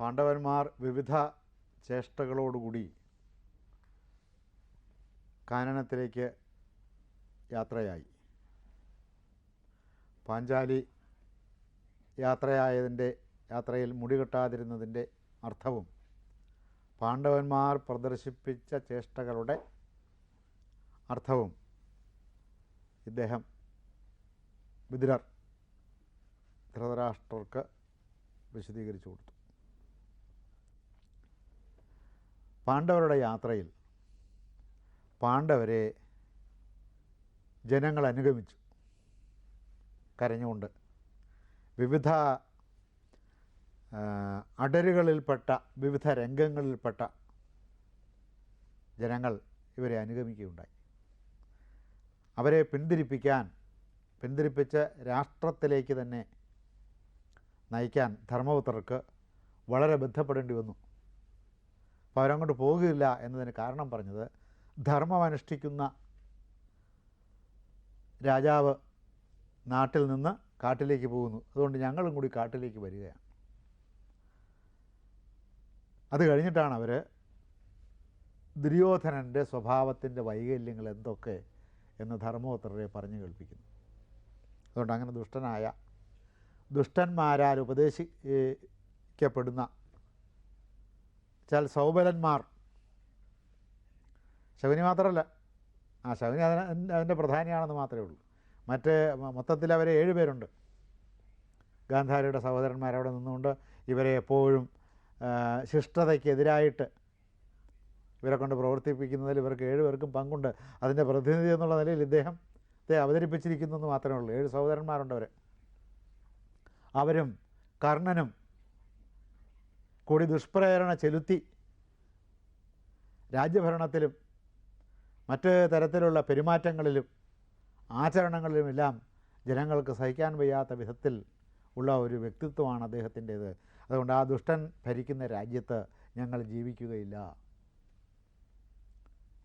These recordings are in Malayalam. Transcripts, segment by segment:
പാണ്ഡവന്മാർ വിവിധ ചേഷ്ടകളോടുകൂടി കാനനത്തിലേക്ക് യാത്രയായി. പാഞ്ചാലി യാത്രയായതിന്റെ യാത്രയിൽ മുടികെട്ടാതിരുന്നതിന്റെ അർത്ഥവും പാണ്ഡവന്മാർ പ്രദർശിപ്പിച്ച ചേഷ്ടകളുടെ അർത്ഥവും ഇദ്ദേഹം വിദുരർ ധൃതരാഷ്ട്രർക്ക് വിശദീകരിച്ചു കൊടുത്തു. പാണ്ഡവരുടെ യാത്രയിൽ പാണ്ഡവരെ ജനങ്ങൾ അനുഗമിച്ചു. കരഞ്ഞുകൊണ്ട് വിവിധ അടരുകളിൽപ്പെട്ട വിവിധ രംഗങ്ങളിൽപ്പെട്ട ജനങ്ങൾ ഇവരെ അനുഗമിക്കുകയുണ്ടായി. അവരെ പിന്തിരിപ്പിക്കാൻ പിന്തിരിപ്പിച്ച് രാഷ്ട്രത്തിലേക്ക് തന്നെ നയിക്കാൻ ധർമ്മപുത്രർക്ക് വളരെ ബന്ധപ്പെടേണ്ടി വന്നു. അപ്പോൾ അവരങ്ങോട്ട് പോകുകയില്ല എന്നതിന് കാരണം പറഞ്ഞത് ധർമ്മം അനുഷ്ഠിക്കുന്ന രാജാവ് നാട്ടിൽ നിന്ന് കാട്ടിലേക്ക് പോകുന്നു. അതുകൊണ്ട് ഞങ്ങളും കൂടി കാട്ടിലേക്ക് വരികയാണ്. അത് കഴിഞ്ഞിട്ടാണ് അവർ ദുര്യോധനന്റെ സ്വഭാവത്തിന്റെ വൈകല്യങ്ങൾ എന്തൊക്കെ എന്ന് ധർമ്മോത്രരെ പറഞ്ഞു കേൾപ്പിക്കുന്നു. അതുകൊണ്ട് അങ്ങനെ ദുഷ്ടനായ ദുഷ്ടന്മാരാൽ ഉപദേശിക്കപ്പെടുന്ന വെച്ചാൽ സൗബലന്മാർ. ശകുനി മാത്രമല്ല. ആ ശകുനി അതിന് അതിന്റെ പ്രധാനിയാണെന്ന് മാത്രമേ ഉള്ളൂ. മറ്റ് മൊത്തത്തിൽ അവരെ ഏഴ് പേരുണ്ട്. ഗാന്ധാരിയുടെ സഹോദരന്മാരവിടെ നിന്നുകൊണ്ട് ഇവരെ എപ്പോഴും ശിഷ്ടതയ്ക്കെതിരായിട്ട് ഇവരെ കൊണ്ട് പ്രവർത്തിപ്പിക്കുന്നതിൽ ഇവർക്ക് ഏഴ് പേർക്കും പങ്കുണ്ട്. അതിന്റെ പ്രതിനിധി എന്നുള്ള നിലയിൽ ഇദ്ദേഹത്തെ അവതരിപ്പിച്ചിരിക്കുന്നു എന്ന് മാത്രമേ ഉള്ളൂ. ഏഴ് സഹോദരന്മാരുണ്ട് അവർ അവരും കർണനും കൂടി ദുഷ്പ്രേരണ ചെലുത്തി. രാജ്യഭരണത്തിലും മറ്റ് തരത്തിലുള്ള പെരുമാറ്റങ്ങളിലും ആചരണങ്ങളിലുമെല്ലാം ജനങ്ങൾക്ക് സഹിക്കാൻ വയ്യാത്ത വിധത്തിൽ ഉള്ള ഒരു വ്യക്തിത്വമാണ് അദ്ദേഹത്തിന്റേത്. അതുകൊണ്ട് ആ ദുഷ്ടൻ ഭരിക്കുന്ന രാജ്യത്ത് ഞങ്ങൾ ജീവിക്കുകയില്ല.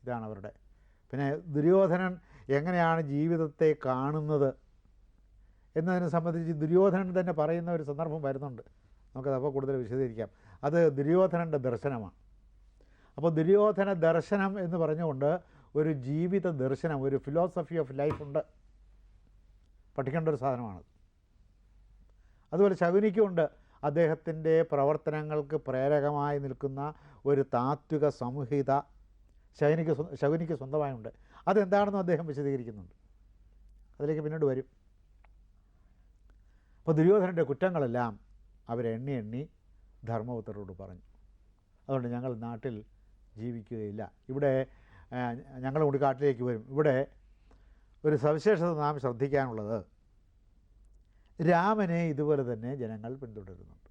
ഇതാണ് അവരുടെ. പിന്നെ ദുര്യോധനൻ എങ്ങനെയാണ് ജീവിതത്തെ കാണുന്നത് എന്നതിനെ സംബന്ധിച്ച് ദുര്യോധനൻ തന്നെ പറയുന്ന ഒരു സന്ദർഭം വരുന്നുണ്ട്. നമുക്കത് അപ്പോൾ കൂടുതൽ വിശദീകരിക്കാം. അത് ദുര്യോധനന്റെ ദർശനമാണ്. അപ്പോൾ ദുര്യോധന ദർശനം എന്ന് പറഞ്ഞുകൊണ്ട് ഒരു ജീവിത ദർശനം ഒരു ഫിലോസഫി ഓഫ് ലൈഫ് ഉണ്ട്. പഠിക്കേണ്ട ഒരു സാധനമാണത് അതുപോലെ ശകുനിക്കുമുണ്ട് അദ്ദേഹത്തിന്റെ പ്രവർത്തനങ്ങൾക്ക് പ്രേരകമായി നിൽക്കുന്ന ഒരു താത്വിക സംഹിത ശകുനിക്ക് ശകുനിക്ക് സ്വന്തമായുണ്ട്. അതെന്താണെന്നും അദ്ദേഹം വിശദീകരിക്കുന്നുണ്ട്. അതിലേക്ക് പിന്നീട് വരും. അപ്പോൾ ദുര്യോധനന്റെ കുറ്റങ്ങളെല്ലാം അവരെണ്ണി എണ്ണി ധർമ്മപുത്രരോട് പറഞ്ഞു. അതുകൊണ്ട് ഞങ്ങൾ നാട്ടിൽ ജീവിക്കുകയില്ല. ഇവിടെ ഞങ്ങൾ കൂടി കാട്ടിലേക്ക് വരും. ഇവിടെ ഒരു സവിശേഷത നാം ശ്രദ്ധിക്കാനുള്ളത്. രാമനെ ഇതുപോലെ തന്നെ ജനങ്ങൾ പിന്തുടരുന്നുണ്ട്.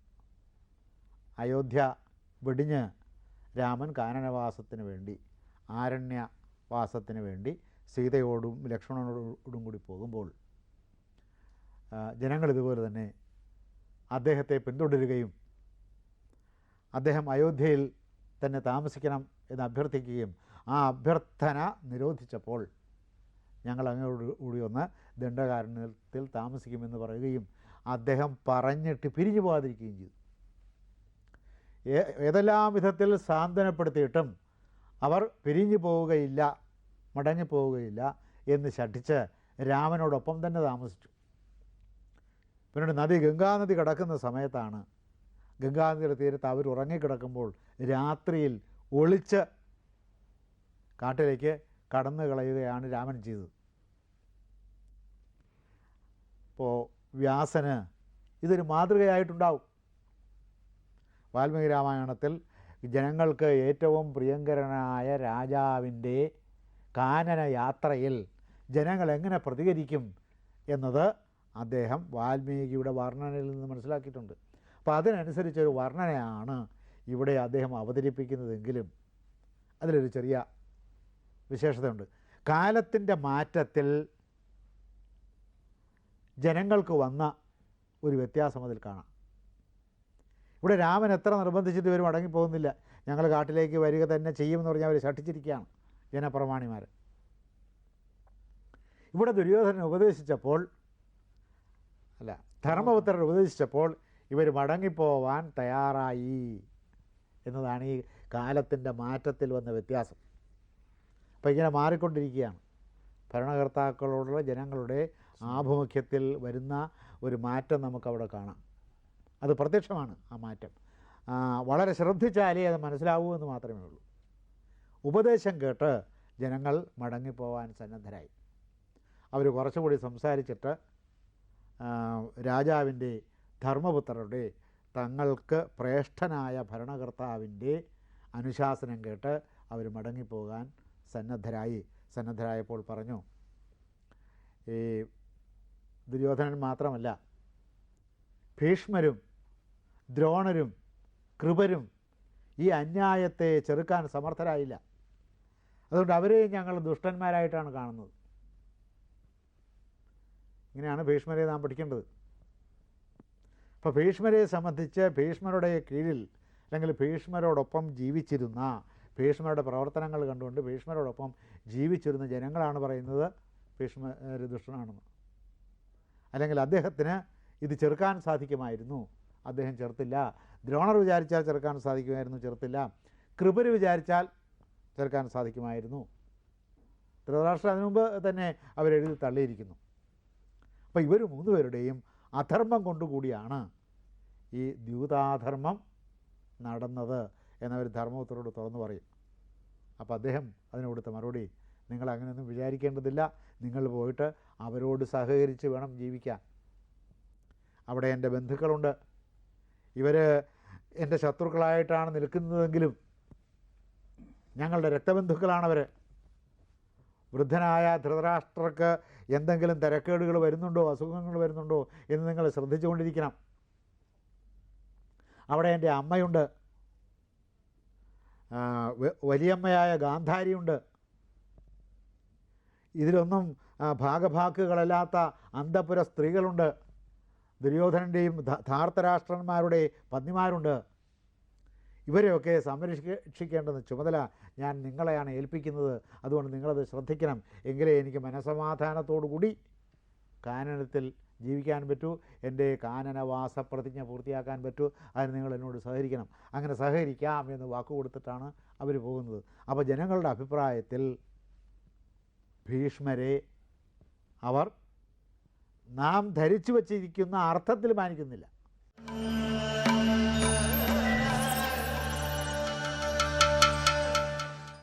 അയോധ്യ വെടിഞ്ഞ് രാമൻ കാനനവാസത്തിന് വേണ്ടി ആരണ്യവാസത്തിന് വേണ്ടി സീതയോടും ലക്ഷ്മണനോടും കൂടി പോകുമ്പോൾ ജനങ്ങൾ ഇതുപോലെ തന്നെ അദ്ദേഹത്തെ പിന്തുടരുകയും അദ്ദേഹം അയോധ്യയിൽ തന്നെ താമസിക്കണം എന്ന് അഭ്യർത്ഥിക്കുകയും ആ അഭ്യർത്ഥന നിരോധിച്ചപ്പോൾ ഞങ്ങൾ അങ്ങോട്ട് കൂടി ഒന്ന് ദണ്ഡകാരണത്തിൽ താമസിക്കുമെന്ന് പറയുകയും അദ്ദേഹം പറഞ്ഞിട്ട് പിരിഞ്ഞു പോകാതിരിക്കുകയും ചെയ്തു. ഏതെല്ലാം വിധത്തിൽ സാന്ത്വനപ്പെടുത്തിയിട്ടും അവർ പിരിഞ്ഞു പോവുകയില്ല മടങ്ങി പോവുകയില്ല എന്ന് ശഠിച്ച് രാമനോടൊപ്പം തന്നെ താമസിച്ചു. പിന്നീട് നദി ഗംഗാനദി കിടക്കുന്ന സമയത്താണ് ഗംഗാനദിയുടെ തീരത്ത് അവർ ഉറങ്ങിക്കിടക്കുമ്പോൾ രാത്രിയിൽ ഒളിച്ച് കാട്ടിലേക്ക് കടന്നു കളയുകയാണ് രാമൻ ചെയ്തത്. ഇപ്പോൾ വ്യാസന് ഇതൊരു മാതൃകയായിട്ടുണ്ടാവും. വാൽമീകി രാമായണത്തിൽ ജനങ്ങൾക്ക് ഏറ്റവും പ്രിയങ്കരനായ രാജാവിന്റെ കാനന യാത്രയിൽ ജനങ്ങൾ എങ്ങനെ പ്രതികരിക്കും എന്നത് അദ്ദേഹം വാൽമീകിയുടെ വർണനയിൽ നിന്ന് മനസ്സിലാക്കിയിട്ടുണ്ട്. അപ്പോൾ അതിനനുസരിച്ചൊരു വർണനയാണ് ഇവിടെ അദ്ദേഹം അവതരിപ്പിക്കുന്നതെങ്കിലും അതിലൊരു ചെറിയ വിശേഷതയുണ്ട്. കാലത്തിന്റെ മാറ്റത്തിൽ ജനങ്ങൾക്ക് വന്ന ഒരു വ്യത്യാസം അതിൽ കാണാം. ഇവിടെ രാമൻ എത്ര നിർബന്ധിച്ചിട്ട് ഇവർ മടങ്ങിപ്പോകുന്നില്ല ഞങ്ങൾ കാട്ടിലേക്ക് വരിക തന്നെ ചെയ്യുമെന്ന് പറഞ്ഞാൽ അവർ ശഠിച്ചിരിക്കുകയാണ് ജനപ്രമാണിമാർ. ഇവിടെ ദുര്യോധനൻ ഉപദേശിച്ചപ്പോൾ അല്ല ധർമ്മപുത്രൻ ഉപദേശിച്ചപ്പോൾ ഇവർ മടങ്ങിപ്പോവാൻ തയ്യാറായി എന്നതാണ് ഈ കാലത്തിന്റെ മാറ്റത്തിൽ വന്ന വ്യത്യാസം. അപ്പോൾ ഇങ്ങനെ മാറിക്കൊണ്ടിരിക്കുകയാണ്. ഭരണകർത്താക്കളോടുള്ള ജനങ്ങളുടെ ആഭിമുഖ്യത്തിൽ വരുന്ന ഒരു മാറ്റം നമുക്കവിടെ കാണാം. അത് പ്രത്യക്ഷമാണ് ആ മാറ്റം. വളരെ ശ്രദ്ധിച്ചാലേ അത് മനസ്സിലാവൂ എന്ന് മാത്രമേ ഉള്ളൂ. ഉപദേശം കേട്ട് ജനങ്ങൾ മടങ്ങിപ്പോവാൻ സന്നദ്ധരായി. അവർ കുറച്ചുകൂടി സംസാരിച്ചിട്ട് രാജാവിന്റെ ധർമ്മപുത്രരുടെ തങ്ങൾക്ക് ശ്രേഷ്ഠനായ ഭരണകർത്താവിന്റെ അനുശാസനം കേട്ട് അവർ മടങ്ങിപ്പോകാൻ സന്നദ്ധരായി. സന്നദ്ധരായപ്പോൾ പറഞ്ഞു ഈ ദുര്യോധനൻ മാത്രമല്ല ഭീഷ്മരും ദ്രോണരും കൃപരും ഈ അന്യായത്തെ ചെറുക്കാൻ സമർത്ഥരായില്ല. അതുകൊണ്ട് അവരെയും ഞങ്ങൾ ദുഷ്ടന്മാരായിട്ടാണ് കാണുന്നത്. ഇങ്ങനെയാണ് ഭീഷ്മരെ നാം പഠിക്കേണ്ടത്. അപ്പോൾ ഭീഷ്മരെ സംബന്ധിച്ച് ഭീഷ്മരുടെ കീഴിൽ അല്ലെങ്കിൽ ഭീഷ്മരോടൊപ്പം ജീവിച്ചിരുന്ന ഭീഷ്മരുടെ പ്രവർത്തനങ്ങൾ കണ്ടുകൊണ്ട് ഭീഷ്മരോടൊപ്പം ജീവിച്ചിരുന്ന ജനങ്ങളാണ് പറയുന്നത് ഭീഷ്മ ദുഷ്ടനാണെന്ന്. അല്ലെങ്കിൽ അദ്ദേഹത്തിന് ഇത് ചെറുക്കാൻ സാധിക്കുമായിരുന്നു. അദ്ദേഹം ചെറുത്തില്ല. ദ്രോണർ വിചാരിച്ചാൽ ചെറുക്കാൻ സാധിക്കുമായിരുന്നു ചെറുത്തില്ല. കൃപര് വിചാരിച്ചാൽ ചെറുക്കാൻ സാധിക്കുമായിരുന്നു. ധൃതരാഷ്ട്രം അതിനു മുമ്പ് തന്നെ അവരെഴുതി തള്ളിയിരിക്കുന്നു. അപ്പോൾ ഇവർ മൂന്നുപേരുടെയും അധർമ്മം കൊണ്ടുകൂടിയാണ് ഈ ദ്യൂതാധർമ്മം നടന്നത് എന്നവർ ധർമ്മപുത്രരോട് തുറന്നു പറയും. അപ്പോൾ അദ്ദേഹം അതിന് മറുപടി നിങ്ങൾ അങ്ങനെയൊന്നും വിചാരിക്കേണ്ടതില്ല. നിങ്ങൾ പോയിട്ട് അവരോട് സഹകരിച്ച് വേണം ജീവിക്കാൻ. അവിടെ എന്റെ ബന്ധുക്കളുണ്ട്. ഇവർ എന്റെ ശത്രുക്കളായിട്ടാണ് നിൽക്കുന്നതെങ്കിലും ഞങ്ങളുടെ രക്തബന്ധുക്കളാണവർ വൃദ്ധനായ ധൃതരാഷ്ട്രക്ക് എന്തെങ്കിലും തിരക്കേടുകൾ വരുന്നുണ്ടോ അസുഖങ്ങൾ വരുന്നുണ്ടോ എന്ന് നിങ്ങൾ ശ്രദ്ധിച്ചുകൊണ്ടിരിക്കണം. അവിടെ എന്റെ അമ്മയുണ്ട്. വലിയമ്മയായ ഗാന്ധാരിയുണ്ട്. ഇതിലൊന്നും ഭാഗഭാക്കുകളല്ലാത്ത അന്തപുര സ്ത്രീകളുണ്ട്. ദുര്യോധനന്റെയും ധാർത്തരാഷ്ട്രന്മാരുടെ പത്നിമാരുണ്ട്. ഇവരെയൊക്കെ സംരക്ഷിക്കേണ്ടുന്ന ചുമതല ഞാൻ നിങ്ങളെയാണ് ഏൽപ്പിക്കുന്നത്. അതുകൊണ്ട് നിങ്ങളത് ശ്രദ്ധിക്കണം. എങ്കിലേ എനിക്ക് മനസമാധാനത്തോടു കൂടി കാനനത്തിൽ ജീവിക്കാൻ പറ്റൂ. എന്റെ കാനനവാസ പ്രതിജ്ഞ പൂർത്തിയാക്കാൻ പറ്റൂ. അതിന് നിങ്ങൾ എന്നോട് സഹകരിക്കണം. അങ്ങനെ സഹകരിക്കാം എന്ന് വാക്ക് കൊടുത്തിട്ടാണ് അവർ പോകുന്നത്. അപ്പോൾ ജനങ്ങളുടെ അഭിപ്രായത്തിൽ ഭീഷ്മരെ അവർ നാം ധരിച്ചു വച്ചിരിക്കുന്ന അർത്ഥത്തിൽ മാനിക്കുന്നില്ല.